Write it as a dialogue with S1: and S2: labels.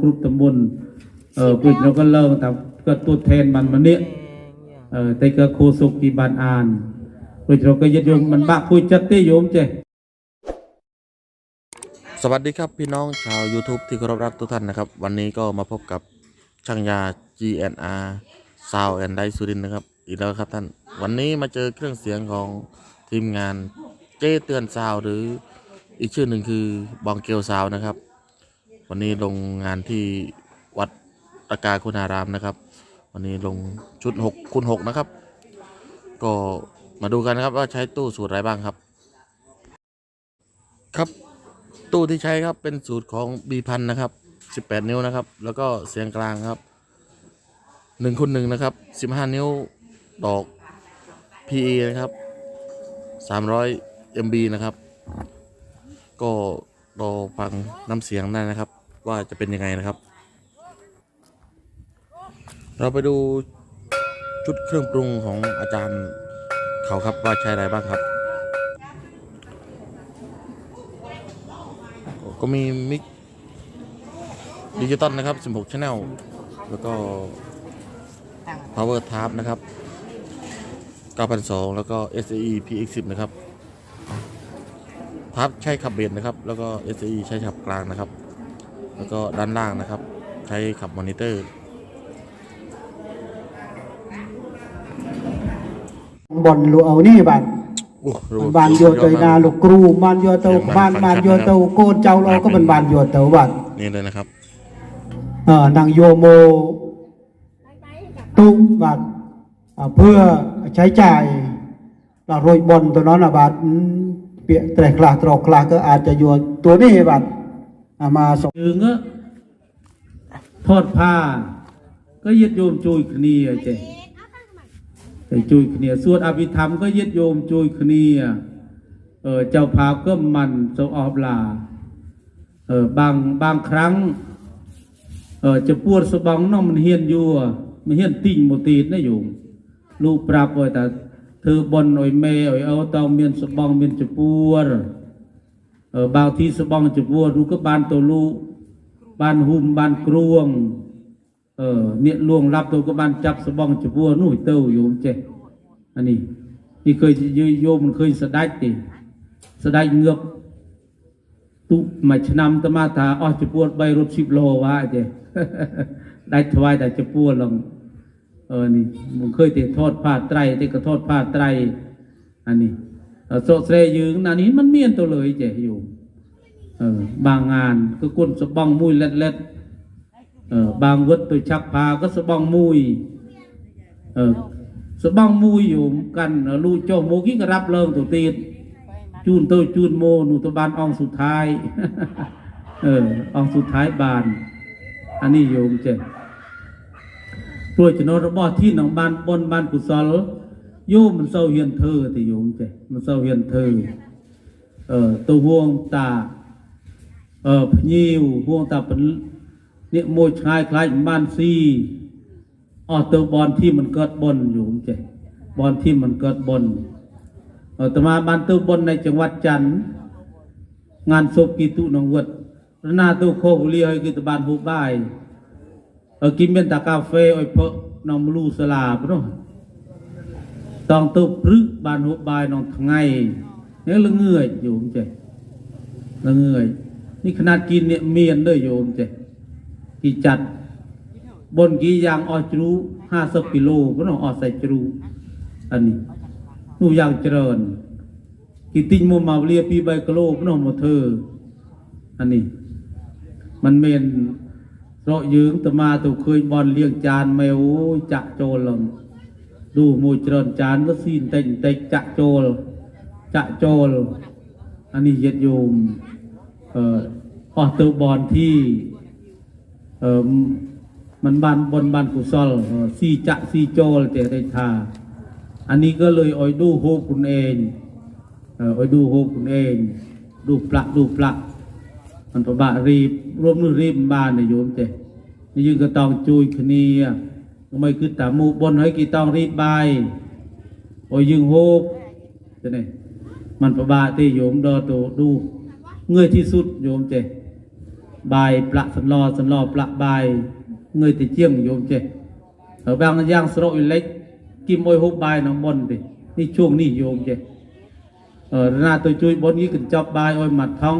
S1: กรุ๊ปตำบลเออปุ่นเราก็เลิกแต่ก็ตัวแทนมันมันเนี่ยเออแต่ก็โคสุกีบานอ่านปุ่นเราก็ยึดโยงมันบ้กคุยจัดเตโยมเจ
S2: สวัสดีครับพี่น้องชาว YouTube ที่เคารพรักทุกท่านนะครับ วันนี้ก็มาพบกับช่างยา GNR Sound and d i สุรินนะครับ อีกแล้วครับท่าน วันนี้มาเจอเครื่องเสียงของทีมงานเจเตือนซาวหรืออีกชื่อหนึ่งคือบองเกลซาวนะครับ วันนี้ลงงานที่วัดตะกาคุณารามนะครับ วันนี้ลงชุด6คูณ6นะครับ ก็มาดูกันนะครับว่าใช้ตู้สูตรอะไรบ้างครับ ครับตู้ที่ใช้ครับเป็นสูตรของ B พันนะครับ 18 นิ้วนะครับ แล้วก็เสียงกลางครับ1คูณ1นะครับ 15 นิ้วดอก PE นะครับ 300 MB นะครับ ก็รอฟังน้ำเสียงได้นะครับ ว่าจะเป็นยังไงนะครับ เราไปดูชุดเครื่องปรุงของอาจารย์เขาครับว่าใช้อะไรบ้างครับ ก็มีมิกดิจิตอลนะครับ 16 Channel แล้วก็ Power Tab นะครับ 9,200 แล้วก็ SAE PX10 นะครับทับใช้ขับเบสนะครับ แล้วก็ SAE ใช้ขับกลางนะครับ แล้วก็ด้านล่างนะครับ ใช้ขับมอนิเตอร์
S3: บอนลูกเอานี่บัด
S2: โอ้ระบบ
S3: บ้านโยเตยนาลูกครูบ้านโยเตาบ้านบ้านโยเตาโกนเจ้าเราก็เป็นบ้านโยเตาบัด
S2: นี่เลยนะครับ
S3: เอ่อนางโยโมตุ้งบัดอ่าเพื่อใช้จ่ายเราโรยบอลตัวนั้นนะบัดอืมเปียแต่คลาตรอกคลาก็อาจจะโยนตัวนี้บัดเอามาสง
S1: ถึงทอดผ้า ก็ยึดโยมจุยคณีเจ๊อจุยคณีสวดอภิธรรมก็ยึดโยมจุยคณีเออเจ้าภาพก็มันสออบลาเออบางบางครั้งเออจะปวดสบองน้องมันเฮียนอยู่มันเฮียนติ่งโมตีนนะอยู่ลูกปราบไว้แต่เธอบนอ่อยเมอ่อยเอาเตาเมียนสบองเมียนจะปวด បាវធីសបងចវរនោះក៏បានទៅលូបានហ៊ុំបានគ្រួងអឺអ្នកលួងឡាប់ទៅក៏បានចាប់សបងចវរនោះទៅយោមចេះអានេះនេះឃើញយោមមិនឃើញស្ដាច់ទេស្ដាច់ងឹបទុមួយឆ្នាំតមកថាអស់ចពួត3រត់ស៊ីបឡូវ៉ាទេដាច់ថ្វាយតែចពួតឡងអឺនេះមិនឃើញទេថតផាត្រៃទេក៏ថតផាត្រៃអានេះ សោកស្រីយើងណានេះมันមានទៅលើចេះយោអឺបាងងានគឺគុណសបងមួយលិតលិតអឺបាងវឹតទៅឆាក់ផាក៏សបងមួយអឺសបងមួយយោកាន់លូចុះមកគីក៏រាប់លើងទៅទៀតជូនទៅជូនមកនោះទៅបានអង្គសុធាយ អឺអង្គសុធាយបានអានេះយោមចេះ ព្រោះចំណុចរបស់ที่នឹងបានបុណ្យបានកុសល យមមិនសូវហ៊ានធ្វើទេយមចេះមិនសូវហ៊ានធ្វើអឺទៅវងតាអឺភ្ញៀវវងតានេះមួយឆ្ងាយខ្លាចមិនបានស៊ីអស់ទៅបនធីមិនកើតបុណ្យយមចេះបនធីមិនកើតបុណ្យអាត្មាបានទៅបុណ្យនៅចង្វាត់ច័ន្ទងានសពគីទុនងវត្តរណាទៅខោវលីឲ្យគេទៅបានហូបបាយអើគេមានតាកាហ្វេឲ្យផឹកនំលូសាឡាព្រោះ តង់ទៅព្រឹកបានហូបបាយក្នុងថ្ងៃនេះល្ងើយយោមចេះល្ងើយនេះຂະຫນាត់គីអ្នកមានដែរយោមចេះគីចាត់បុនគីយ៉ាងអស់ជ្រូ50គីឡូព្រោះអស់សាច់ជ្រូអានេះនោះយ៉ាងច្រើនគីទិញមកមកលា2 3គីឡូព្រោះមកធ្វើអានេះ มันមានរកយើងទៅមកទៅឃើញបនលៀងចានមេអូយចាក់ចូលឡើង ดูมวยเจริญจานวัสีนเต็งเต็งจะโจลจะโจลอันนี้เย็ดโยมเอ่อออตบอลที่เอ่อมันบานบนบานกุศลสีจะสีโจลเจริด้าอันนี้ก็เลยอ่อยดูโฮคุณเองเอ่อ่อยดูโฮคุณเอง ดูปลักดูปลักมันปรบะรีบรวมนู่รีบบานเนี่ยโยมเจนี่ยังก็ต้องจุยคเนีย មិនគឺតាមូបុណ្យហើយគេต้องរៀបបាយឲ្យយើងហូបទេនេះมันប្របាក់ទេយោមដល់ទៅឌូងឿយที่สุดយោមទេ บายปละสันลอสันลอปละบายเงยติเจียงโยมเจเออบางอย่างสโรอิเล็กกิมโอยฮุบบายน้องบนดินี่ช่วงนี้โยมเจเออหน้าตัวจุยบนนี้ขึ้นจอบบายโอยมาท่อง